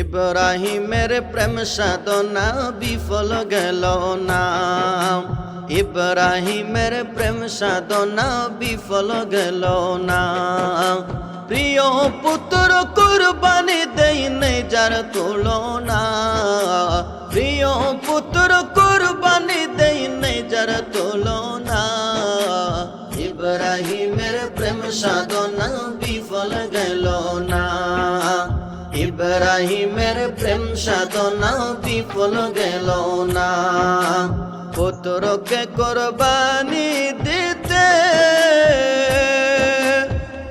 ইব্রাহিমের প্রেম সাধনা বিফল গেল না। ইব্রাহিমের প্রেম সাধনা বিফল গেল না। প্রিয় পুত্র কুরবানি দেই নেই যার তুলনা। প্রিয় পুত্র কুরবানি দেই নেই যার তুলনা। ইব্রাহিমের প্রেম সাধনা বিফল গেল ইব্রাহিমের প্রেম সাধনা বিফল গেল না। পুত্রকে কোরবানি দিতে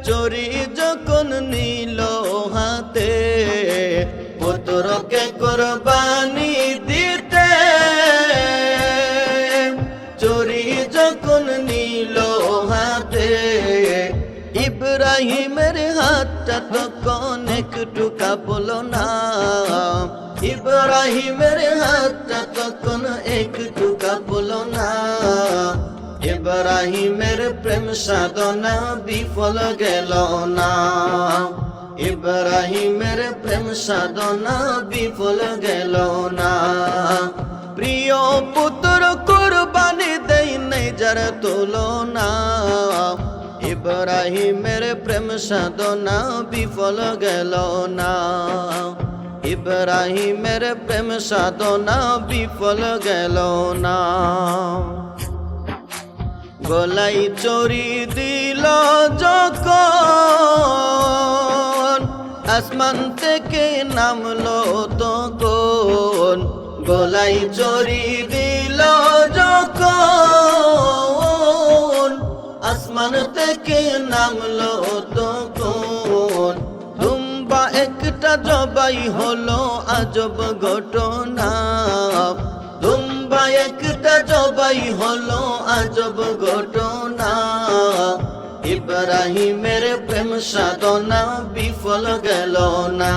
চোরি যখন নিল হাতে, পুত্রকে কোরবানি দিতে চোরি যখন নিল হাতে, ইব্রাহিমের হাতটা তখন একটু কাঁপল না। ইব্রাহিমের হাতটা তখন একটু কাঁপল না। ইব্রাহিমের প্রেম সাধনা বিফল গেল না। ইব্রাহিমের প্রেম সাধনা বিফল গেল না। প্রিয় পুত্র, কুরবানি দেই নাই যার তুলনা। ইব্রাহিমের প্রেম সাধনা বিফল গেল না। ইব্রাহিমের প্রেম সাধনা বিফল গেল না। গলাই চড়ি দিল যখন, আসমান থেকে নামলো তখন। গলাই চড়ি দিল যখন আসমান থেকে নামলো তখন। দুম্বা একটা জবাই হলো আজব ঘটনা। দুম্বা একটা জবাই হলো আজব ঘটনা। ইব্রাহিমের প্রেম সাধনা বিফল গেল না।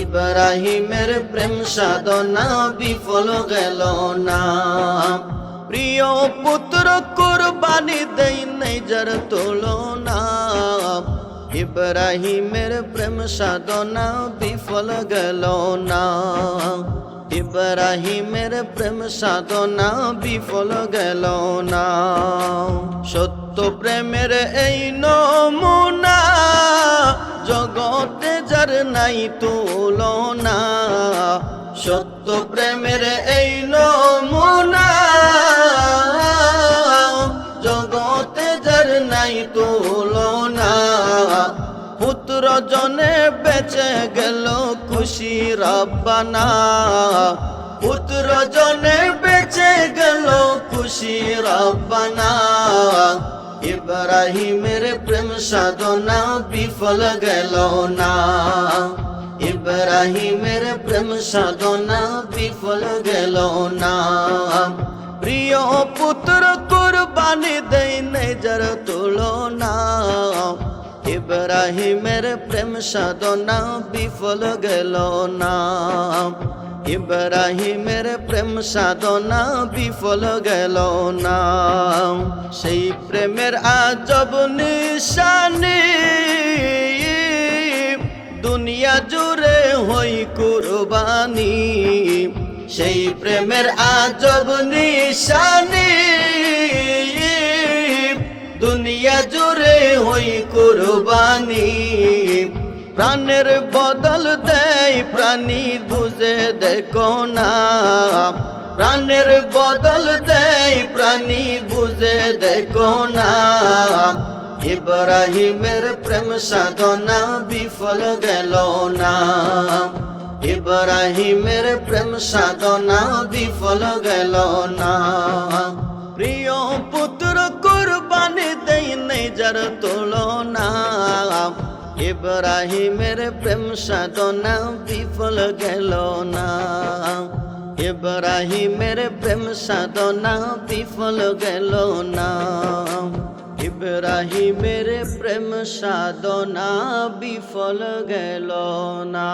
ইব্রাহিমের প্রেম সাধনা বিফল গেল না। প্রিয় পুত্র কোরবানি দেই নাই যার তুলনা ইব্রাহিমের প্রেম সাধনা বিফল গেল না ইব্রাহিমের প্রেম সাধনা বিফল গেল না সত্য প্রেমের এই নমুনা জগতে যার নাই তুলনা সত্য প্রেমের এই নমুনা জনে বেঁচে গেল খুশি রব্বানা। পুত্র জনে বেঁচে গেল খুশি রব্বানা। ইব্রাহিমের প্রেম সাধনা বিফল গেল না। ইব্রাহিমের প্রেম সাধনা বিফল গেল না। প্রিয় পুত্র কুরবানি দেই নাই যার তুলনা। ইব্রাহিমের প্রেম সাধনা বিফল গেল না। ইব্রাহিমের প্রেম সাধনা বিফল গেল না। সেই প্রেমের আজব নিশানি দুনিয়া জুড়ে হই কুরবানি। সেই প্রেমের আজব নিশানি দুনিয়া জুড়ে হই কুরবানি। প্রাণের বদল দেয় প্রাণী, বুঝে দেখো না। প্রাণের বদল দেয় প্রাণী, বুঝে দেখো না। ইব্রাহিমের প্রেম সাধনা বিফল গেল না। ইব্রাহিমের প্রেম সাধনা বিফল গেল না। প্রিয় পুত্র দেই নেই যার তুলনা ইব্রাহিমের প্রেম সাধনা বিফল গেল না ইব্রাহিমের প্রেম সাধনা বিফল গেল না ইব্রাহিমের প্রেম সাধনা বিফল গেল না